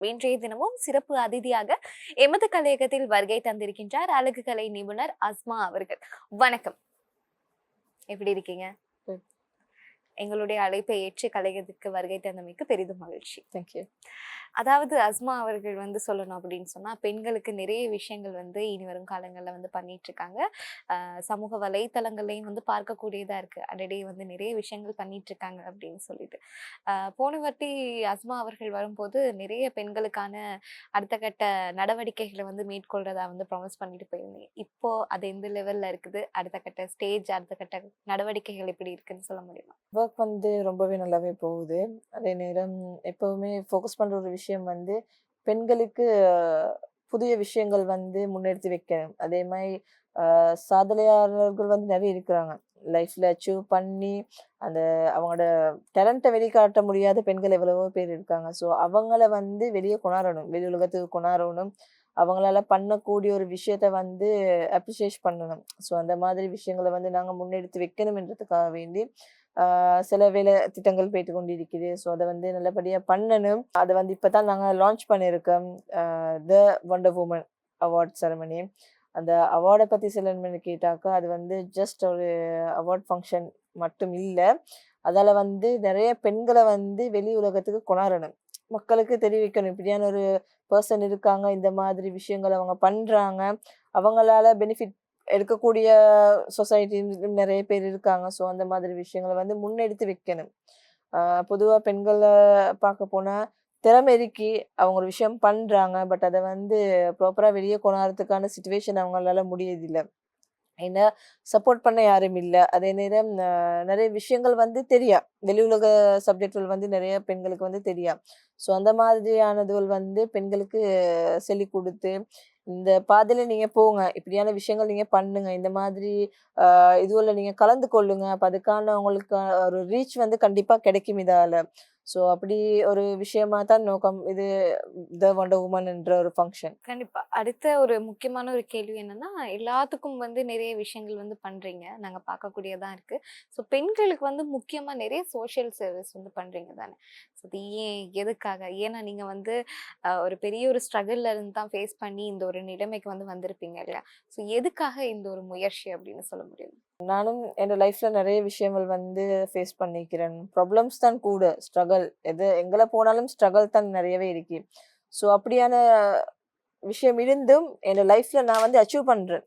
இன்றைய தினமும் சிறப்பு அதிதியாக எமது கலையகத்தில் வருகை தந்திருக்கின்றார் அழகு கலை நிபுணர் அஸ்மா அவர்கள். வணக்கம். எப்படி இருக்கீங்க. எங்களுடைய அழைப்பை ஏற்று கலையகத்துக்கு வருகை தந்தமைக்கு பெரிதும் மகிழ்ச்சி. தேங்க்யூ அதாவது அஸ்மா அவர்கள் வந்து சொல்லணும் அப்படின்னு சொன்னா பெண்களுக்கு நிறைய விஷயங்கள் வந்து இனி வரும் காலங்களில் வந்து பண்ணிட்டு இருக்காங்க சமூக வலைத்தளங்கள்லையும் வந்து பார்க்கக்கூடியதா இருக்கு. அடடே! வந்து நிறைய விஷயங்கள் பண்ணிட்டு இருக்காங்க அப்படின்னு சொல்லிட்டு. போன வாட்டி அஸ்மா அவர்கள் வரும்போது நிறைய பெண்களுக்கான அடுத்த கட்ட நடவடிக்கைகளை வந்து மேற்கொள்றதா வந்து ப்ராமிஸ் பண்ணிட்டு போயிருந்தீங்க இப்போ அது எந்த லெவல்ல இருக்குது? அடுத்த கட்ட ஸ்டேஜ் அடுத்த கட்ட நடவடிக்கைகள் எப்படி இருக்குன்னு சொல்ல முடியுமா? ஒர்க் வந்து ரொம்பவே நல்லாவே போகுது. அதே நேரம் எப்பவுமே ஃபோக்கஸ் பண்ற ஒரு விஷயம் விஷயம் வந்து பெண்களுக்கு புதிய விஷயங்கள் வந்து முன்னெடுத்து வைக்கணும். அதே மாதிரி சாதனையாளர்கள் வந்து நிறைய இருக்கிறாங்க. லைஃப்ல அச்சீவ் பண்ணி அந்த அவங்களோட டேலண்ட்டை வெளிக்காட்ட முடியாத பெண்கள் எவ்வளவோ பேர் இருக்காங்க. ஸோ அவங்கள வந்து வெளியே கொண்டாடணும் வெளி உலகத்துக்கு கொண்டாடணும் அவங்களால பண்ணக்கூடிய ஒரு விஷயத்த வந்து அப்ரிசியேட் பண்ணணும். ஸோ அந்த மாதிரி விஷயங்களை வந்து நாங்கள் முன்னெடுத்து வைக்கணும்ன்றதுக்காக வேண்டி சில வேலை திட்டங்கள் போயிட்டு கொண்டு இருக்குது ஸோ அதை வந்து நல்லபடியாக பண்ணணும். அதை வந்து இப்போ தான் நாங்கள் லான்ச் பண்ணியிருக்கோம் the wonder woman award ceremony அந்த அவார்டை பற்றி சில கேட்டாக்கா அது வந்து ஜஸ்ட் ஒரு அவார்ட் ஃபங்க்ஷன் மட்டும் இல்லை. அதால் வந்து நிறைய பெண்களை வந்து வெளி உலகத்துக்கு கொணரணும். மக்களுக்கு தெரிவிக்கணும். இப்படியான ஒரு பர்சன் இருக்காங்க இந்த மாதிரி விஷயங்கள் அவங்க பண்ணுறாங்க அவங்களால பெனிஃபிட் எடுக்கக்கூடிய சொசைட்டி நிறைய பேர் இருக்காங்க. ஸோ அந்த மாதிரி விஷயங்களை வந்து முன்னெடுத்து வைக்கணும். பொதுவாக பெண்களை பார்க்க போனால் திறமை அவங்க ஒரு விஷயம் பண்ணுறாங்க பட் அதை வந்து ப்ராப்பராக வெளியே கொண்டாடுறதுக்கான சுச்சுவேஷன் அவங்களால முடியதில்லை ஏன்னா சப்போர்ட் பண்ண யாரும் இல்லை. அதே நேரம் நிறைய விஷயங்கள் வந்து தெரியா. வெளி உலக சப்ஜெக்ட்கள் வந்து நிறைய பெண்களுக்கு வந்து தெரியா. ஸோ அந்த மாதிரியானதுகள் வந்து பெண்களுக்கு சொல்லிக் கொடுத்து இந்த பாதையில நீங்க போங்க. இப்படியான விஷயங்கள் நீங்க பண்ணுங்க. இந்த மாதிரி இதுவெல்லாம் நீங்க கலந்து கொள்ளுங்க. அப்ப அதுக்கான உங்களுக்கு ஒரு ரீச் வந்து கண்டிப்பா கிடைக்கும் இதால. ஸோ அப்படி ஒரு விஷயமா தான் நோக்கம். இது த வண்டர் உமன் என்ற ஒரு ஃபங்க்ஷன் கண்டிப்பாக அடுத்த ஒரு முக்கியமான ஒரு கேள்வி என்னன்னா எல்லாத்துக்கும் வந்து நிறைய விஷயங்கள் வந்து பண்ணுறீங்க நாங்கள் பார்க்கக்கூடியதான் இருக்குது ஸோ பெண்களுக்கு வந்து முக்கியமாக நிறைய சோஷியல் சர்வீஸ் வந்து பண்ணுறீங்க தானே? ஸோ அது ஏன் எதுக்காக? ஏன்னா நீங்கள் வந்து ஒரு பெரிய ஒரு ஸ்ட்ரகிளில் இருந்து தான் ஃபேஸ் பண்ணி இந்த ஒரு நிலைமைக்கு வந்து வந்திருப்பீங்க இல்லையா? ஸோ எதுக்காக இந்த ஒரு முயற்சி அப்படின்னு சொல்ல முடியும்? நானும் என் லைஃப்ல நிறைய விஷயங்கள் வந்து ஃபேஸ் பண்ணிக்கிறேன். ப்ராப்ளம்ஸ் தான் கூட ஸ்ட்ரகிள் எது எங்களை போனாலும் ஸ்ட்ரகல் தான் நிறையவே இருக்கு. ஸோ அப்படியான விஷயம் இருந்தும் என் லைஃப்ல நான் வந்து அச்சீவ் பண்ணுறேன்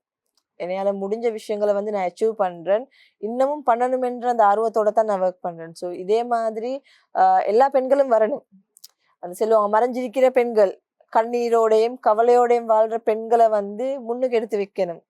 என்னையால் முடிஞ்ச விஷயங்களை வந்து நான் அச்சீவ் பண்ணுறேன் இன்னமும் பண்ணணுமென்ற அந்த ஆர்வத்தோட தான் நான் ஒர்க் பண்ணுறேன் ஸோ இதே மாதிரி எல்லா பெண்களும் வரணும். அந்த சொல்லுவாங்க மறைஞ்சிருக்கிற பெண்கள் கண்ணீரோடையும் கவலையோடையும் வாழ்கிற பெண்களை வந்து முன்னுக்கு எடுத்து வைக்கணும்.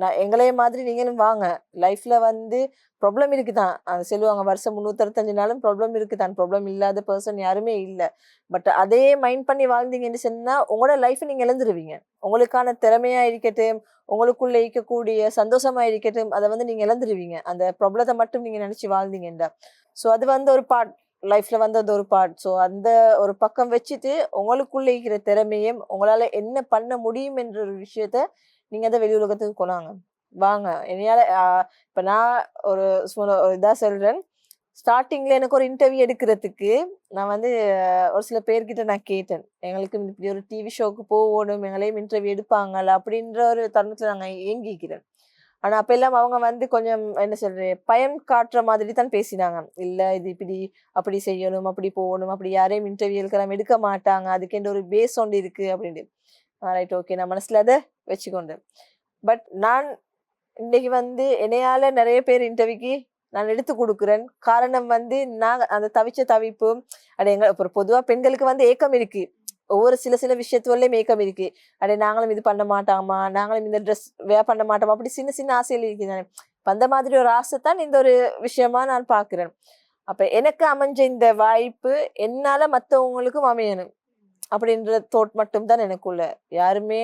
நான் எங்களைய மாதிரி நீங்களும் வாங்க. லைஃப்ல வந்து ப்ராப்ளம் இருக்குதான். அது சொல்லுவாங்க வருஷம் முந்நூற்றஞ்சு நாளும் ப்ராப்ளம் இருக்குதான். ப்ராப்ளம் இல்லாத பர்சன் யாருமே இல்லை. பட் அதே மைண்ட் பண்ணி வாழ்ந்தீங்கன்னு சொன்னால் உங்களோட லைஃப்பை நீங்கள் இழந்துருவீங்க. உங்களுக்கான திறமையாக இருக்கட்டும் உங்களுக்குள்ள இருக்கக்கூடிய சந்தோஷமா இருக்கட்டும் அதை வந்து நீங்கள் இழந்துருவீங்க. அந்த ப்ராப்ளத்தை மட்டும் நீங்கள் நினச்சி வாழ்ந்தீங்கன்றா ஸோ அது வந்து ஒரு பார்ட் லைஃப்பில் வந்து அது ஒரு பார்ட் ஸோ அந்த ஒரு பக்கம் வச்சுட்டு உங்களுக்குள்ளே இருக்கிற திறமையும் உங்களால் என்ன பண்ண முடியும் என்ற ஒரு விஷயத்த நீங்க அதை வெளி உலகத்துக்கு கொலாங்க வாங்க. என்னையால இப்போ இப்ப நான் ஒரு ஒரு இதா சொல்றேன். ஸ்டார்டிங்ல எனக்கு ஒரு இன்டர்வியூ எடுக்கிறதுக்கு நான் வந்து ஒரு சில பேர்கிட்ட நான் கேட்டேன். எங்களுக்கு இப்படி ஒரு டிவி ஷோக்கு போகணும். எங்களையும் இன்டர்வியூ எடுப்பாங்கல்ல அப்படின்ற ஒரு தருணத்துல நாங்க ஏங்கிக்கிறேன். ஆனா அப்ப எல்லாம் அவங்க வந்து கொஞ்சம் என்ன சொல்கிறது பயம் காட்டுற மாதிரி தான் பேசினாங்க. இல்ல இது இப்படி அப்படி செய்யணும். அப்படி போகணும். அப்படி யாரையும் இன்டர்வியூ எடுக்கலாம் எடுக்க மாட்டாங்க. அதுக்கென்று ஒரு பேஸ் ஒன்று இருக்கு அப்படின்ட்டு. ரைட் ஓகே நான் மனசுல அதை வச்சுக்கொண்டேன். பட் நான் இன்னைக்கு வந்து என்னையால நிறைய பேர் இன்டர்வியூக்கு நான் எடுத்து கொடுக்குறேன். காரணம் வந்து நான் அந்த தவிச்ச தவிப்பு அது எங்க அப்புறம் பொதுவாக பெண்களுக்கு வந்து ஏக்கம் இருக்கு. ஒவ்வொரு சில சில விஷயத்துலயும் ஏக்கம் இருக்கு. அடே நாங்களும் இது பண்ண மாட்டாமா? நாங்களும் இந்த ட்ரெஸ் வே பண்ண மாட்டோமா? அப்படி சின்ன சின்ன ஆசைகள் இருக்குது தானே. அந்த மாதிரி ஒரு ஆசை தான் இந்த ஒரு விஷயமா நான் பார்க்குறேன். அப்போ எனக்கு அமைஞ்ச இந்த வாய்ப்பு என்னால் மற்றவங்களுக்கும் அமையணும். அப்படின்ற தோட் மட்டும்தான் எனக்குள்ள. யாருமே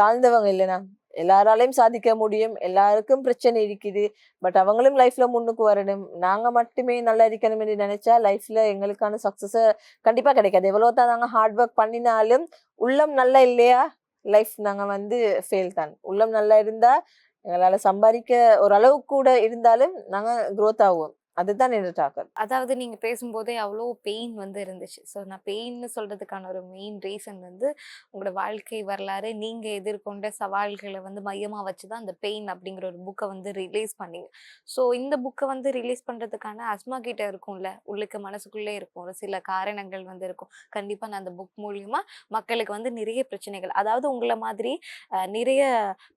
தாழ்ந்தவங்க இல்லைனா எல்லாராலையும் சாதிக்க முடியும். எல்லாருக்கும் பிரச்சனை இருக்குது. பட் அவங்களும் லைஃப்ல முன்னுக்கு வரணும். நாங்க மட்டுமே நல்லா இருக்கணும் என்று நினைச்சா லைஃப்ல எங்களுக்கான சக்சஸ் கண்டிப்பா கிடைக்காது. எவ்வளோ தான் நாங்கள் ஹார்ட் ஒர்க் பண்ணினாலும் உள்ளம் நல்லா இல்லையா? லைஃப் நாங்கள் வந்து ஃபெயில் தான். உள்ளம் நல்லா இருந்தா எங்களால் சம்பாதிக்க ஓரளவு கூட இருந்தாலும் நாங்கள் க்ரோத் ஆகுவோம் அதுதான் என்னோட டாக்கர் அதாவது நீங்க பேசும்போதே அவ்வளோ பெயின் வந்து இருந்துச்சு. ஸோ நான் பெயின்னு சொல்றதுக்கான ஒரு மெயின் ரீசன் வந்து உங்களோட வாழ்க்கை வரலாறு நீங்க எதிர்கொண்ட சவால்களை வந்து மையமா வச்சு தான் அந்த பெயின் அப்படிங்கிற ஒரு புக்கை வந்து ரிலீஸ் பண்ணீங்க. ஸோ இந்த புக்கை வந்து ரிலீஸ் பண்றதுக்கான அஸ்மா கிட்ட இருக்கும்ல? உள்ளுக்கு மனசுக்குள்ளே இருக்கும். ஒரு சில காரணங்கள் வந்து இருக்கும். கண்டிப்பா நான் அந்த புக் மூலியமா மக்களுக்கு வந்து நிறைய பிரச்சனைகள் அதாவது உங்களை மாதிரி நிறைய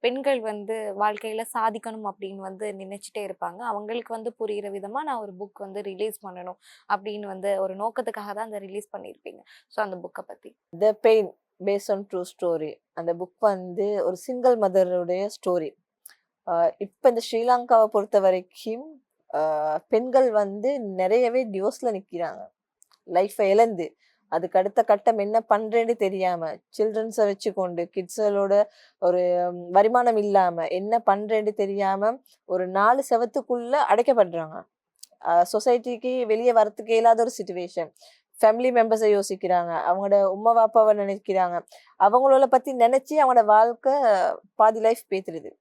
பெண்கள் வந்து வாழ்க்கையில சாதிக்கணும் அப்படின்னு வந்து நினைச்சிட்டே இருப்பாங்க. அவங்களுக்கு வந்து புரியிற விதமா நான் ஒரு புக் வந்து ரிலீஸ் பண்ணணும் அப்படின்னு வந்து ஒரு நோக்கத்துக்காக தான் அந்த ரிலீஸ் பண்ணியிருப்பீங்க. ஸோ அந்த புக்கை பற்றி the pain base on true story அந்த புக் வந்து ஒரு சிங்கிள் மதருடைய ஸ்டோரி இப்போ இந்த ஸ்ரீலங்காவை பொறுத்த வரைக்கும் பெண்கள் வந்து நிறையவே டிவோர்ஸ்ல நிற்கிறாங்க லைஃப்பை இழந்து. அதுக்கு அடுத்த கட்டம் என்ன பண்ணுறேன்னு தெரியாமல் சில்ட்ரன்ஸை வச்சுக்கொண்டு கிட்ஸளோட ஒரு வருமானம் இல்லாமல் என்ன பண்ணுறேன்னு தெரியாமல் ஒரு நாலு செவத்துக்குள்ளே அடைக்கப்படுறாங்க. சொசைட்டிக்கு வெளியே வரத்துக்கு இல்லாத ஒரு சுச்சுவேஷன் ஃபேமிலி மெம்பர்ஸை யோசிக்கிறாங்க அவங்களோட உம்மா பாப்பாவை நினைக்கிறாங்க. அவங்களோட பத்தி நினைச்சு அவங்களோட வாழ்க்கை பாதி லைஃப் பேத்துருது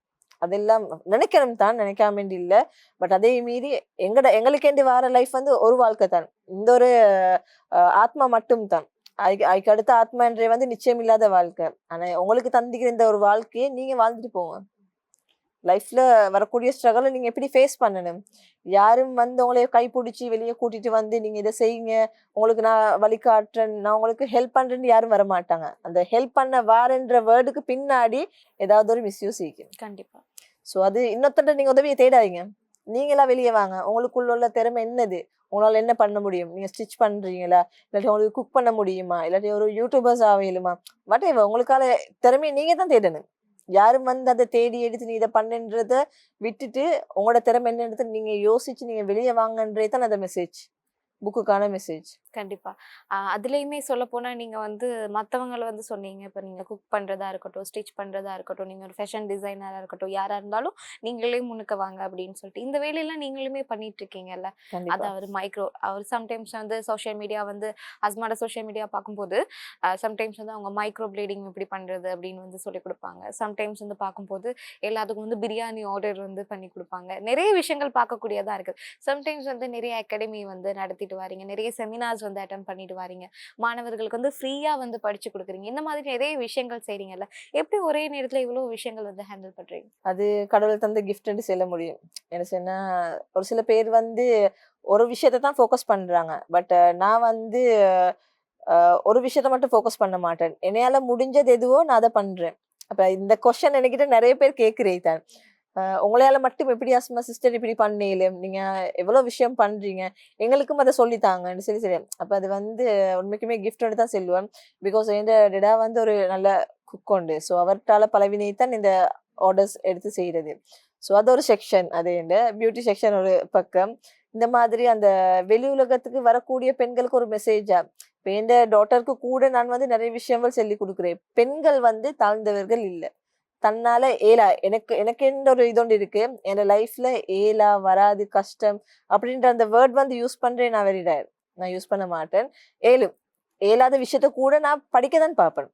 அதெல்லாம் நினைக்கணும் தான் நினைக்காம இல்லை. பட் அதே மீறி எங்கட எங்களுக்கேண்டி வார லைஃப் வந்து ஒரு வாழ்க்கை தான். இந்த ஒரு அஹ், ஆத்மா மட்டும் தான். அதுக்கு அடுத்த ஆத்மான்றே வந்து நிச்சயம் இல்லாத வாழ்க்கை. ஆனா உங்களுக்கு தந்திக்கிற இந்த ஒரு வாழ்க்கையை நீங்க வாழ்ந்துட்டு போங்க. லைஃப்ல வரக்கூடிய ஸ்ட்ரகிளை நீங்க எப்படி ஃபேஸ் பண்ணணும்? யாரும் வந்து உங்களை கைப்பிடிச்சி வெளியே கூட்டிட்டு வந்து நீங்க இதை செய்யுங்க உங்களுக்கு நான் வழிகாட்டுறேன் நான் உங்களுக்கு ஹெல்ப் பண்றேன்னு யாரும் வர மாட்டாங்க அந்த ஹெல்ப் பண்ண வாரன்ற வேர்டுக்கு பின்னாடி ஏதாவது ஒரு மிஸ்யூஸ் இருக்கும். கண்டிப்பா. ஸோ அது இன்னொருத்தட்ட நீங்க உதவியை தேடாதீங்க. நீங்களா வெளியே வாங்க. உங்களுக்குள்ள உள்ள திறமை என்னது? உங்களால என்ன பண்ண முடியும்? நீங்க ஸ்டிச் பண்றீங்களா? இல்லாட்டி உங்களுக்கு குக் பண்ண முடியுமா? இல்லாட்டி ஒரு யூடியூபர்ஸ் ஆகலுமா வட் உங்களுக்கால திறமையை நீங்க தான் தேடணும். யாரும் வந்து அதை தேடி எடுத்து நீ இதை பண்ணுன்றத விட்டுட்டு உங்களோட திறமை என்னன்றது நீங்க யோசிச்சு நீங்க வெளியே வாங்கன்றே தான் அந்த மெசேஜ் புக்குக்கான மெசேஜ் கண்டிப்பா. அதுலயுமே சொல்ல போனா நீங்க வந்து மத்தவங்களை வந்து சொன்னீங்க. இப்ப நீங்க குக் பண்றதா இருக்கட்டும் ஸ்டிச் பண்றதா இருக்கட்டும் நீங்க ஒரு ஃபேஷன் டிசைனரா இருக்கட்டும் யாரா இருந்தாலும் நீங்களே முன்னுக்கு வாங்க அப்படின்னு சொல்லிட்டு இந்த வேலையெல்லாம் நீங்களுமே பண்ணிட்டு இருக்கீங்கல்ல அதாவது மைக்ரோ அவர் சம்டைம்ஸ் வந்து சோஷியல் மீடியா வந்து ஹஸ்பண்டோட சோஷியல் மீடியா பார்க்கும்போது சம்டைம்ஸ் வந்து அவங்க மைக்ரோ ப்ளீடிங் எப்படி பண்றது அப்படின்னு வந்து சொல்லி கொடுப்பாங்க. சம்டைம்ஸ் வந்து பார்க்கும்போது எல்லாத்துக்கும் வந்து பிரியாணி ஆர்டர் வந்து பண்ணி கொடுப்பாங்க. நிறைய விஷயங்கள் பார்க்கக்கூடியதா இருக்கு சம்டைம்ஸ் வந்து நிறைய அகாடமி வந்து நடத்திட்டு வாரீங்க நிறைய செமினார்ஸ் வந்து அட்டன் பண்ணிட்டு வரீங்க. மாணவர்களுக்கு வந்து ஃப்ரீயாக வந்து படிச்சு கொடுக்குறீங்க. இந்த மாதிரி நிறைய விஷயங்கள் செய்கிறீங்கல்ல எப்படி ஒரே நேரத்தில் இவ்வளோ விஷயங்கள் வந்து ஹேண்டில் பண்ணுறீங்க அது கடவுள் தந்த கிஃப்ட்னு சொல்ல முடியும். என்ன சொன்னால் ஒரு சில பேர் வந்து ஒரு விஷயத்தை தான் ஃபோக்கஸ் பண்ணுறாங்க பட் நான் வந்து ஒரு விஷயத்த மட்டும் ஃபோக்கஸ் பண்ண மாட்டேன். என்னையால முடிஞ்சது எதுவோ நான் அதை பண்ணுறேன் அப்போ இந்த கொஸ்டின் என்கிட்ட நிறைய பேர் கேட்குறேன் தான் உங்களால மட்டும் எப்படி அஸ்மா சிஸ்டர் இப்படி பண்ணீங்களே நீங்க எவ்வளவு விஷயம் பண்றீங்க? எங்களுக்கும் அதை சொல்லித்தாங்கன்னு சொல்லி சரி. அப்ப அது வந்து உண்மைக்குமே கிஃப்ட்னு தான் செல்வேன் பிகாஸ் எந்த டெடா வந்து ஒரு நல்ல குக் உண்டு. ஸோ அவர்கிட்ட பலவினை தான் இந்த ஆர்டர்ஸ் எடுத்து செய்யறது ஸோ அது ஒரு செக்ஷன் அது இந்த பியூட்டி செக்ஷன் ஒரு பக்கம். இந்த மாதிரி அந்த வெளி உலகத்துக்கு வரக்கூடிய பெண்களுக்கு ஒரு மெசேஜா இப்போ எந்த டாட்டருக்கு கூட நான் வந்து நிறைய விஷயங்கள் சொல்லி கொடுக்குறேன். பெண்கள் வந்து தாழ்ந்தவர்கள் இல்லை. தன்னால ஏலா எனக்கு எனக்கு எந்த ஒரு இதோண்டு இருக்கு. என் லைஃப்ல ஏலா வராது கஷ்டம் அப்படின்ற அந்த வேர்ட் வந்து யூஸ் பண்றேன் நான் வெரி ரேர் நான் யூஸ் பண்ண மாட்டேன். ஏலும் ஏலாத விஷயத்த கூட நான் படிக்க தான் பார்ப்பேன்.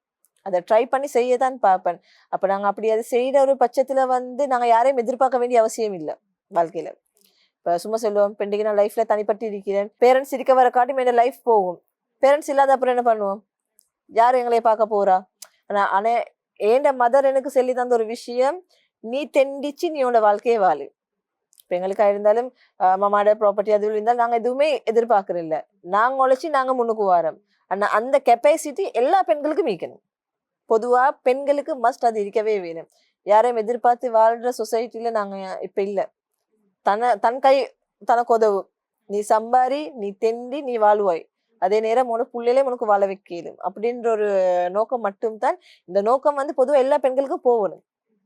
அதை ட்ரை பண்ணி செய்ய தான் பார்ப்பேன். அப்போ நாங்கள் அப்படி அதை செய்கிற ஒரு பட்சத்தில் வந்து நாங்கள் யாரையும் எதிர்பார்க்க வேண்டிய அவசியம் இல்லை வாழ்க்கையில். இப்போ சும்மா சொல்லுவோம் பெண்டிகை நான் லைஃப்பில் தனிப்பட்டு இருக்கிறேன். பேரண்ட்ஸ் இருக்க வர காட்டும் என் லைஃப் போகும். பேரண்ட்ஸ் இல்லாத அப்புறம் என்ன பண்ணுவோம்? யார் எங்களை பார்க்க போகிறா ஆனால் ஆனால் ஏண்ட மதர் எனக்கு சொல்லி தந்த ஒரு விஷயம்? நீ தெண்டிச்சு நீ உன்னோட வாழ்க்கையை வாழு. பெண்களுக்காக இருந்தாலும் ஆஹ் மாமாட ப்ராப்பர்ட்டி அது இருந்தாலும் நாங்க எதுவுமே எதிர்பார்க்கறது இல்லை நாங்க உழைச்சி நாங்க முன்னுக்கு வாரம். ஆனா அந்த கெப்பாசிட்டி எல்லா பெண்களுக்கும் மீக்கணும் பொதுவா பெண்களுக்கு மஸ்ட் அது இருக்கவே வேணும். யாரையும் எதிர்பார்த்து வாழ்ற சொசைட்டியில் நாங்க இப்ப இல்ல. தன தன் கை தனக்கு உதவும். நீ சம்பாரி நீ தெண்டி நீ வாழ்வாய். அதே நேரம் உனக்கு புள்ளையிலே உனக்கு வாழ வைக்கலும் அப்படின்ற ஒரு நோக்கம் மட்டும்தான். இந்த நோக்கம் வந்து பொதுவா எல்லா பெண்களுக்கும் போகணும்.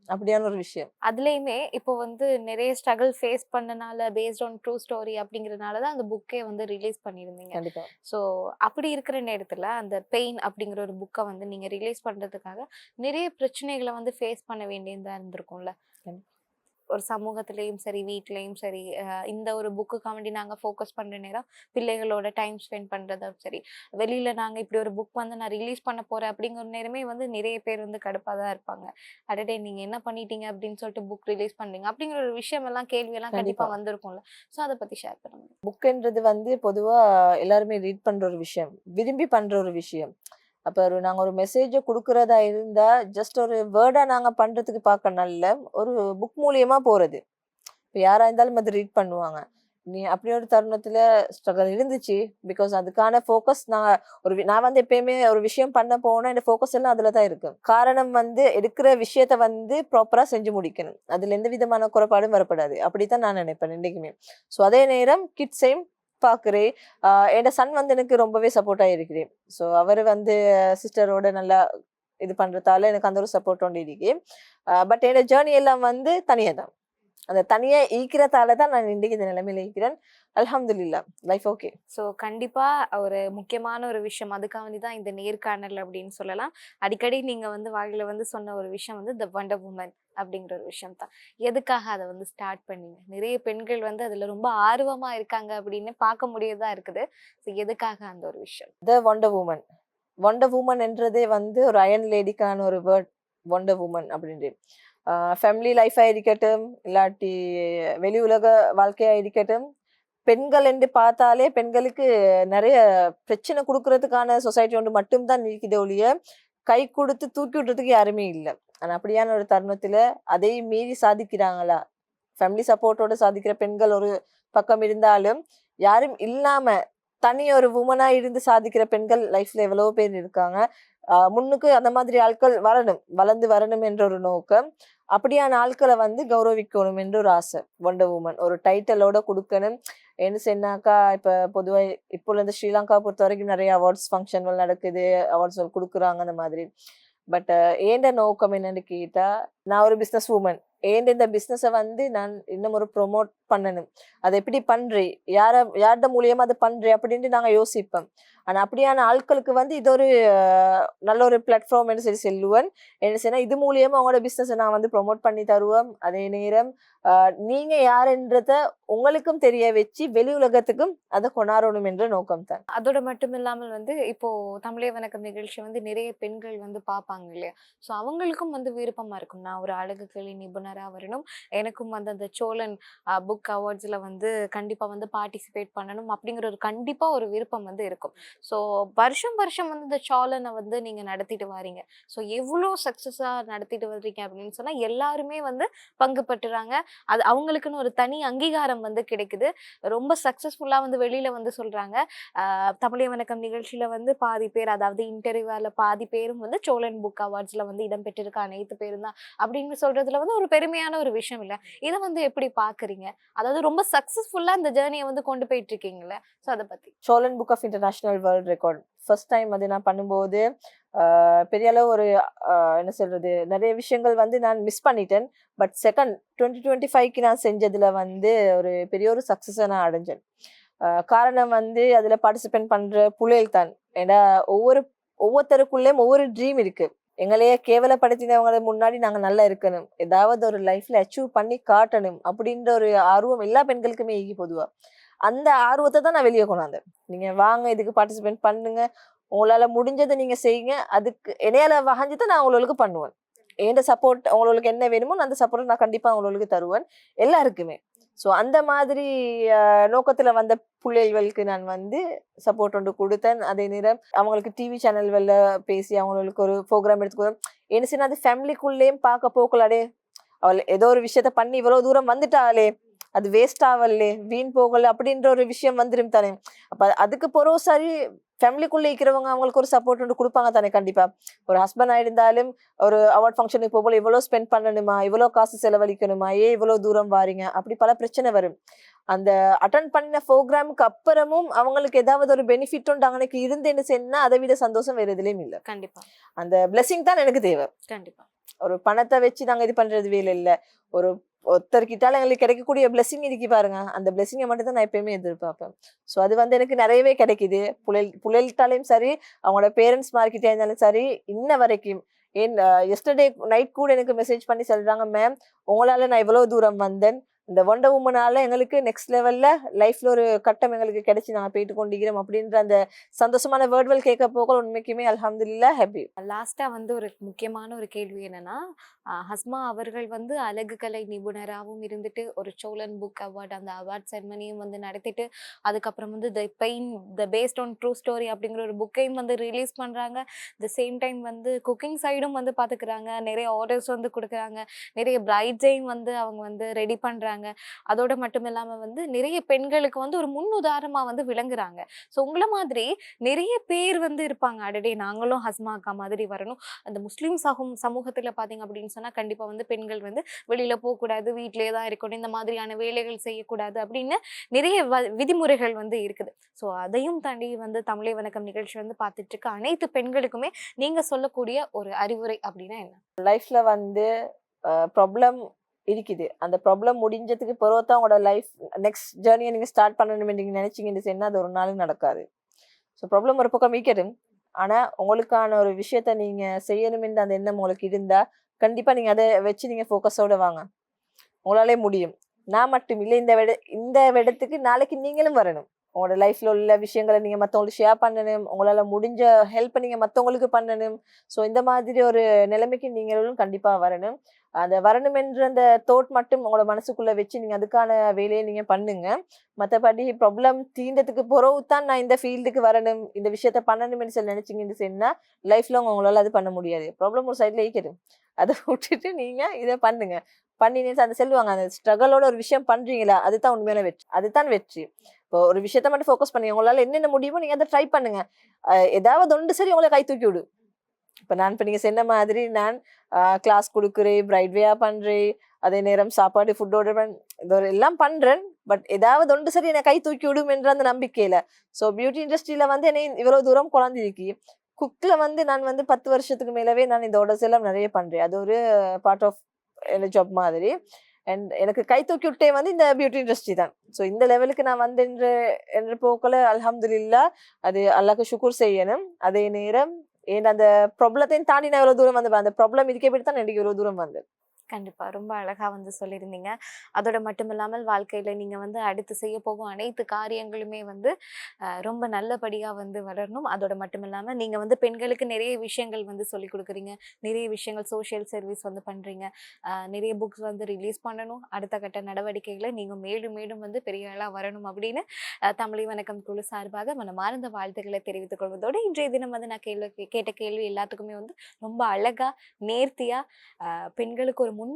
அப்படியான ஒரு விஷயம். அதுலயுமே இப்போ வந்து நிறைய ஸ்ட்ரகிள் ஃபேஸ் பண்ணனால பேஸ்ட் ஆன் ட்ரூ ஸ்டோரி அப்படிங்கறதுனால தான் அந்த புக்கே வந்து ரிலீஸ் பண்ணியிருந்தீங்க. கண்டிப்பா. ஸோ அப்படி இருக்கிற நேரத்துல அந்த பெயின் அப்படிங்கிற ஒரு புக்கை வந்து நீங்க ரிலீஸ் பண்றதுக்காக நிறைய பிரச்சனைகளை வந்து ஃபேஸ் பண்ண வேண்டியதா இருந்திருக்கும்ல. ஒரு சமூகத்திலயும் சரி, வீட்லயும் சரி, இந்த ஒரு புக்குக்காக வேண்டி நாங்க ஃபோக்கஸ் பண்ற நேரம், பிள்ளைகளோட டைம் ஸ்பெண்ட் பண்றதும் சரி, வெளியில நாங்க இப்படி ஒரு புக் வந்து நான் ரிலீஸ் பண்ண போறேன் அப்படிங்கிற நேரமே வந்து நிறைய பேர் வந்து கடுப்பா தான் இருப்பாங்க. "அடடே! நீங்க என்ன பண்ணிட்டீங்க?" அப்படின்னு சொல்லிட்டு புக் ரிலீஸ் பண்றீங்க. அப்படிங்கிற ஒரு விஷயம் எல்லாம் கேள்வியெல்லாம் கண்டிப்பா கண்டிப்பா. வந்திருக்கும்ல. ஸோ அத பத்தி ஷேர் பண்ணுங்க. புக்குன்றது வந்து பொதுவா எல்லாருமே ரீட் பண்ற ஒரு விஷயம். விரும்பி பண்ற ஒரு விஷயம். அப்போ ஒரு நாங்கள் ஒரு மெசேஜை கொடுக்குறதா இருந்தால் ஜஸ்ட் ஒரு வேர்டாக நாங்கள் பண்ணுறதுக்கு பார்க்க நல்ல, ஒரு புக் மூலியமாக போகிறது இப்போ யாராக இருந்தாலும் அது ரீட் பண்ணுவாங்க. நீ அப்படி ஒரு தருணத்தில் ஸ்ட்ரகல் இருந்துச்சு. பிகாஸ் அதுக்கான ஃபோக்கஸ் நான் ஒரு நான் வந்து எப்பயுமே ஒரு விஷயம் பண்ண போனால் என்னோட ஃபோக்கஸ் எல்லாம் அதில் தான் இருக்கும். காரணம் வந்து எடுக்கிற விஷயத்த வந்து ப்ராப்பராக செஞ்சு முடிக்கணும். அதில் எந்த விதமான குறைபாடும் வரப்படாது அப்படி தான் நான் நினைப்பேன் என்னைக்குமே. ஸோ அதே நேரம் கிட்ஸையும் பார்க்கிறேன். என்னோட சன் வந்து எனக்கு ரொம்பவே சப்போர்ட்டாக இருக்கிறேன். ஸோ அவர் வந்து சிஸ்டரோட நல்லா இது பண்றதால எனக்கு அந்த ஒரு சப்போர்ட் ஒன்று இருக்கு. பட் என்னோட ஜேர்னி எல்லாம் வந்து தனியா தான். அந்த தனியா ஈக்கிறதால தான் நான் இன்னைக்கு இந்த நிலைமையில இருக்கிறேன். அல்ஹம்துலில்லாஹ். Life okay. ஸோ கண்டிப்பா ஒரு முக்கியமான ஒரு விஷயம். அதுக்காக வேண்டி தான் இந்த நேர்காணல் அப்படின்னு சொல்லலாம். அடிக்கடி நீங்க வந்து வாயில வந்து சொன்ன ஒரு விஷயம் வந்து த வண்டர் வுமன் அப்படிங்கிற ஒரு விஷயம் தான். எதுக்காக அத வந்து ஸ்டார்ட் பண்ணீங்க? நிறைய பெண்கள் வந்து அதுல ரொம்ப ஆர்வமா இருக்காங்க அப்படின்னு பார்க்க முடியதா இருக்குது. ஸோ எதுக்காக அந்த ஒரு விஷயம்? The wonder woman. Wonder woman என்றதே வந்து ஒரு அயர்ன் லேடிக்கான ஒரு வேர்ட். வண்டர் வுமன் அப்படின்ட்டு. ஃபேமிலி லைஃபாக இருக்கட்டும், இல்லாட்டி வெளி உலக வாழ்க்கையாக இருக்கட்டும், பெண்கள் என்று பார்த்தாலே பெண்களுக்கு நிறைய பிரச்சனை கொடுக்கறதுக்கான சொசைட்டி ஒன்று மட்டும்தான் இருக்குதே ஒழிய, கை கொடுத்து தூக்கி விடுறதுக்கு யாருமே இல்லை ஆனால் அப்படியான ஒரு தருணத்தில் அதையும் மீறி சாதிக்கிறாங்களா? ஃபேமிலி சப்போர்ட்டோட சாதிக்கிற பெண்கள் ஒரு பக்கம் இருந்தாலும், யாரும் இல்லாமல் தனி ஒரு உமனாக இருந்து சாதிக்கிற பெண்கள் லைஃப்பில் எவ்வளவோ பேர் இருக்காங்க. முன்னுக்கு அந்த மாதிரி ஆட்கள் வரணும். வளர்ந்து வரணும் என்ற ஒரு நோக்கம். அப்படியான ஆட்களை வந்து கௌரவிக்கணும் என்று ஒரு ஆசை. வண்டர் உமன் ஒரு டைட்டலோட கொடுக்கணும் என்ன சொன்னாக்கா, இப்போ பொதுவாக இப்போ இந்த ஸ்ரீலங்கா பொறுத்த வரைக்கும் நிறைய அவார்ட்ஸ் ஃபங்க்ஷன்கள் நடக்குது. அவார்ட்ஸ் கொடுக்குறாங்க அந்த மாதிரி. பட் ஏன்ட நோக்கம் என்னன்னு கேட்டால் நான் ஒரு பிஸ்னஸ் உமன் ஏன் இந்த பிஸ்னஸை வந்து நான் இன்னும் ஒரு ப்ரொமோட் பண்ணணும். அதை எப்படி பண்றே? யார யார்ட மூலியமா அதை பண்றே? அப்படின்ட்டு நாங்கள் யோசிப்போம். ஆனால் அப்படியான ஆட்களுக்கு வந்து இது ஒரு நல்ல ஒரு பிளாட்ஃபார்ம்னு சொல்லி செல்லுவன் என்ன செய்யணும் இது மூலியமா உங்களோட பிஸ்னஸை நான் வந்து ப்ரொமோட் பண்ணி தருவேன். அதே நேரம் நீங்க யாருன்றத உங்களுக்கும் தெரிய வச்சு, வெளி உலகத்துக்கும் அதை கொண்டாடணும் என்ற நோக்கம் தான். அதோட மட்டும் இல்லாமல் வந்து இப்போ தமிழே வணக்கம் நிகழ்ச்சி வந்து நிறைய பெண்கள் வந்து பார்ப்பாங்க இல்லையா? ஸோ அவங்களுக்கும் வந்து விருப்பமா இருக்கும். நான் ஒரு அழகு கிளி நிபுணரா வரணும். எனக்கும் வந்து அந்த சோழன் புக் அவார்ட்ஸ்ல வந்து கண்டிப்பா வந்து பார்ட்டிசிபேட் பண்ணணும் அப்படிங்கிற ஒரு கண்டிப்பா ஒரு விருப்பம் வந்து இருக்கும். ஸோ வருஷம் வருஷம் வந்து இந்த சோழனை வந்து நீங்க நடத்திட்டு வாரீங்க. ஸோ எவ்வளோ சக்ஸஸா நடத்திட்டு வர்றீங்க அப்படின்னு சொன்னா, எல்லாருமே வந்து பங்கு பெற்றுறாங்க. அது அவங்களுக்குன்னு ஒரு தனி அங்கீகாரம் வந்து கிடைக்குது. ரொம்ப சக்ஸஸ்ஃபுல்லா வந்து வெளியில வந்து சொல்றாங்க. தமிழை வணக்கம் நிகழ்ச்சியில வந்து பாதி பேர் அதாவது இன்டர்வியூவில் பாதி பேரும் வந்து சோழன் புக் அவார்ட்ஸ்ல வந்து இடம்பெற்றிருக்க அனைத்து பேரும் தான் அப்படின்னு சொல்றதுல வந்து ஒரு பெருமையான ஒரு விஷயம் இல்லை இதை வந்து எப்படி பார்க்குறீங்க? அதாவது ரொம்ப சக்சஸ்ஃபுல்லா இந்த ஜேர்னியை வந்து கொண்டு போயிட்டு இருக்கீங்கல்ல. ஸோ அதை பத்தி. Chozhan book of international world record. First time அது நான் பண்ணும்போது, பெரிய அளவு ஒரு என்ன சொல்றது? நிறைய விஷயங்கள் வந்து நான் மிஸ் பண்ணிட்டேன். பட் செகண்ட் 2025க்கு நான் செஞ்சதுல வந்து ஒரு பெரிய ஒரு சக்ஸஸை நான் அடைஞ்சேன். காரணம் வந்து அதில் பார்ட்டிசிபேட் பண்ணுற புள்ளைகள் தான். ஏன்னா ஒவ்வொரு ஒவ்வொருத்தருக்குள்ளேயும் ஒவ்வொரு ட்ரீம் இருக்கு. எங்களையே கேவலப்படுத்தினவங்க முன்னாடி நாங்கள் நல்லா இருக்கணும். ஏதாவது ஒரு லைஃப்ல அச்சீவ் பண்ணி காட்டணும். அப்படின்ற ஒரு ஆர்வம் எல்லா பெண்களுக்குமே ஈகி பொதுவாக அந்த ஆர்வத்தை தான் நான் வெளியே கொண்டாந்தேன். நீங்கள் வாங்க இதுக்கு பார்ட்டிசிபேட் பண்ணுங்க. உங்களால் முடிஞ்சதை நீங்கள் செய்யுங்க. அதுக்கு இணையால வகைஞ்சு தான் நான் உங்களுக்கு பண்ணுவேன். என்ட சப்போர்ட் உங்களுக்கு என்ன வேணுமோ அந்த சப்போர்ட் நான் கண்டிப்பாக உங்களுக்கு தருவேன். எல்லாருக்குமே. ஸோ அந்த மாதிரி நோக்கத்தில் நோக்கத்துல வந்த புள்ளைகளுக்கு நான் வந்து சப்போர்ட் ஒன்று கொடுத்தேன் அதே நேரம் அவங்களுக்கு டிவி சேனல்களில் பேசி அவங்களுக்கு ஒரு ப்ரோக்ராம் எடுத்து என்ன செய்யணும் அது ஃபேமிலிக்குள்ளேயும் பார்க்க போகலாடே அவள் ஏதோ ஒரு விஷயத்த பண்ணி இவ்வளோ தூரம் வந்துட்டாளே! அது வேஸ்ட் ஆகலே வீண் போகல அப்படின்ற ஒரு விஷயம் வந்துரும் தானே! அப்போ அதுக்கு பொறவு சரி ஃபேமிலிக்குள்ள இருக்கிறவங்க அவங்களுக்கு ஒரு சப்போர்ட் ஒன்று குடுப்பாங்க தானே கண்டிப்பா. ஒரு ஹஸ்பண்டா இருந்தாலும் ஒரு அவார்ட் ஃபங்ஷனுக்கு போகல இவ்வளோ ஸ்பெண்ட் பண்ணணுமா? இவ்வளோ காசு செலவழிக்கணுமா? ஏன் இவ்வளோ தூரம் வாரீங்க? அப்படி பல பிரச்சனை வரும். அந்த அட்டெண்ட் பண்ண புரோகிராமுக்கு அப்புறமும் அவங்களுக்கு ஏதாவது ஒரு பெனிஃபிட் உண்டு அவங்களுக்கு இருந்தேன்னு சொன்னா, அத விட சந்தோஷம் வேற எதுலயும் இல்ல. கண்டிப்பா. அந்த பிளெஸ்ஸிங் தான் எனக்கு தேவை. கண்டிப்பா. ஒரு பணத்த வச்சு நாங்க இது பண்றது வேலை இல்ல. ஒரு ஒருத்தர்கிட்டால எங்களுக்கு கிடைக்கக்கூடிய பிளெஸ்ஸிங் இருக்கு பாருங்க. அந்த பிளெஸிங்கை மட்டும் தான் நான் எப்பயுமே எதிர்பார்ப்பேன். ஸோ அது வந்து எனக்கு நிறையவே கிடைக்குது. புள்ளைகள் புள்ளைகள்ட்டாலயும் சரி, அவங்களோட பேரண்ட்ஸ் மார்க்கிட்டே இருந்தாலும் சரி, இன்ன வரைக்கும் ஏன் எஸ்டர்டே நைட் கூட எனக்கு மெசேஜ் பண்ணி சொல்கிறாங்க மேம் உங்களால் நான் இவ்வளோ தூரம் வந்தேன் இந்த ஒண்ட உமனால எங்களுக்கு நெக்ஸ்ட் லெவல்ல லைஃப்ல ஒரு கட்டம் எங்களுக்கு கிடைச்சு நாங்கள் போயிட்டு கொண்டிருக்கிறோம் அப்படின்ற அந்த சந்தோஷமான வேர்ட்வெல் கேட்க போக உண்மைக்குமே அல்ஹம்துலில்லா ஹாப்பி. லாஸ்டா வந்து ஒரு முக்கியமான ஒரு கேள்வி என்னன்னா ஹஸ்மா அவர்கள் வந்து அழகு கலை நிபுணராகவும் இருந்துட்டு ஒரு சோழன் புக் அவார்ட் அந்த அவார்ட் செரமனியும் வந்து நடத்திட்டு அதுக்கப்புறம் வந்து the pain the based on true story அப்படிங்கிற ஒரு புக்கையும் வந்து ரிலீஸ் பண்றாங்க. த சேம் டைம் வந்து குக்கிங் சைடும் வந்து பாத்துக்கிறாங்க. நிறைய ஆர்டர்ஸ் வந்து கொடுக்குறாங்க. நிறைய பிரைட்ஸையும் வந்து அவங்க வந்து ரெடி பண்றாங்க. அதோட மட்டும் இல்லாம வந்து நிறைய பெண்களுக்கு வந்து ஒரு முன் உதாரணமாக வந்து விளங்குறாங்க. ஸோ உங்களை மாதிரி நிறைய பேர் வந்து இருப்பாங்க. அடடே! நாங்களும் ஹஸ்மா அக்கா மாதிரி வரணும். அந்த முஸ்லீம் சகம் சமூகத்தில் பார்த்தீங்க அப்படின்னு சொன்னால் கண்டிப்பாக வந்து பெண்கள் வந்து வெளியில் போகக்கூடாது வீட்டிலே தான் இருக்கணும். இந்த மாதிரியான வேலைகள் செய்யக்கூடாது அப்படின்னு நிறைய வ- விதிமுறைகள் வந்து இருக்குது. ஸோ அதையும் தாண்டி வந்து தமிழை வணக்கம் நிகழ்ச்சி வந்து பார்த்துட்டு இருக்க அனைத்து பெண்களுக்குமே நீங்கள் சொல்லக்கூடிய ஒரு அறிவுரை அப்படின்னா என்ன? லைஃப்ல வந்து ப்ராப்ளம் இருக்குது. அந்த ப்ராப்ளம் முடிஞ்சதுக்கு பிறகு உங்களோட லைஃப் நெக்ஸ்ட் ஜேர்னியை நீங்கள் ஸ்டார்ட் பண்ணணும் நீங்கள் நினச்சிங்கன்னு சொன்னா அது ஒரு நாளும் நடக்காது. ஸோ ப்ராப்ளம் ஒரு பக்கம் மீக்கிடும் ஆனால் உங்களுக்கான ஒரு விஷயத்த நீங்கள் செய்யணுமென்ற அந்த எண்ணம் உங்களுக்கு இருந்தால் கண்டிப்பாக நீங்கள் அதை வச்சு நீங்கள் ஃபோக்கஸோட வாங்க. உங்களாலே முடியும். நான் மட்டும் இல்லை இந்த விட இந்த இடத்துக்கு நாளைக்கு நீங்களும் வரணும். உங்களோட லைஃப்பில் உள்ள விஷயங்களை நீங்கள் மற்றவங்களுக்கு ஷேர் பண்ணணும். உங்களால் முடிஞ்ச ஹெல்ப் நீங்கள் மற்றவங்களுக்கு பண்ணணும். ஸோ இந்த மாதிரி ஒரு நிலைமைக்கு நீங்களும் கண்டிப்பாக வரணும். அந்த வரணும் என்ற அந்த தோட் மட்டும் உங்களோட மனசுக்குள்ள வச்சு நீங்க அதுக்கான வேலையை நீங்க பண்ணுங்க. மற்றபடி ப்ராப்ளம் தீண்டதுக்கு பிறகு தான் நான் இந்த ஃபீல்டுக்கு வரணும் இந்த விஷயத்த பண்ணணும்னு சொல்லி நினைச்சீங்கன்னு சொன்னா லைஃப்ல உங்களால அது பண்ண முடியாது. ப்ராப்ளம் ஒரு சைட்ல ஈக்கிடும் அதை விட்டுட்டு நீங்க இதை பண்ணுங்க. பண்ணினேன் அந்த சொல்லுவாங்க அந்த ஸ்ட்ரகலோட ஒரு விஷயம் பண்றீங்களா? அதுதான் உண்மையான வெற்றி. அதுதான் வெற்றி. இப்போ ஒரு விஷயத்த மட்டும் ஃபோக்கஸ் பண்ணி உங்களால என்னென்ன முடியுமோ நீங்க அதை ட்ரை பண்ணுங்க. ஏதாவது ஒன்று சரி உங்களை கை தூக்கி விடு இப்போ நான் இப்போ நீங்கள் சொன்ன மாதிரி நான் கிளாஸ் கொடுக்குறேன் பிரைட்வேயாக பண்ணுறேன் அதே நேரம் சாப்பாடு ஃபுட் ஆர்டர் பண் இதோட எல்லாம் பண்ணுறேன் பட் ஏதாவது ஒன்று சரி என்னை கை தூக்கி விடும் என்ற அந்த நம்பிக்கையில். ஸோ பியூட்டி இண்டஸ்ட்ரியில் வந்து என்னை இவ்வளோ தூரம் குழந்திருக்கு குக்கில் வந்து நான் வந்து பத்து வருஷத்துக்கு மேலவே நான் இந்த ஆர்டர்ஸ் எல்லாம் நிறைய பண்ணுறேன் அது ஒரு பார்ட் ஆஃப் என்ன ஜாப் மாதிரி. அண்ட் எனக்கு கை தூக்கி விட்டே வந்து இந்த பியூட்டி இண்டஸ்ட்ரி தான். ஸோ இந்த லெவலுக்கு நான் வந்து என்று என்று போக்கில் அல்ஹம்துலில்லா அது அல்லாக்கு ஷுக்கூர் செய்யணும். அதே நேரம் ஏன் அந்த ப்ராப்ளத்தையும் தாண்டி நான் இவ்வளவு தூரம் வந்து அந்த ப்ராப்ளம் இதுக்கே போயிட்டு தான் எனக்கு இவ்வளவு தூரம் வந்து கண்டிப்பா. ரொம்ப அழகா வந்து சொல்லியிருந்தீங்க. அதோட மட்டும் இல்லாமல் வாழ்க்கையில நீங்க வந்து அடுத்து செய்ய போகும் அனைத்து காரியங்களுமே வந்து ரொம்ப நல்லபடியா வந்து வளரணும். அதோட மட்டும் இல்லாம நீங்க வந்து பெண்களுக்கு நிறைய விஷயங்கள் வந்து சொல்லி கொடுக்குறீங்க. நிறைய விஷயங்கள் சோஷியல் சர்வீஸ் வந்து பண்றீங்க. நிறைய புக்ஸ் வந்து ரிலீஸ் பண்ணணும். அடுத்த கட்ட நடவடிக்கைகளை நீங்க மேலும் மேலும் வந்து பெரிய ஆளா வரணும் அப்படின்னு தமிழை வணக்கம் குழு சார்பாக மனமார்ந்த வாழ்த்துக்களை தெரிவித்துக் கொள்வதோடு இன்றைய தினம் வந்து நான் கேள்வி கேட்ட கேள்வி எல்லாத்துக்குமே வந்து ரொம்ப அழகா நேர்த்தியா பெண்களுக்கு ஒரு முன்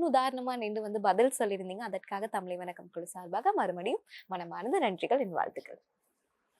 நின்று வந்து பதில் சொல்லியிருந்தீங்க. அதற்காக தமிழை வணக்கம் குழு சார்பாக மறுபடியும் மனமார்ந்த நன்றிகள் என் வாழ்த்துக்கள்.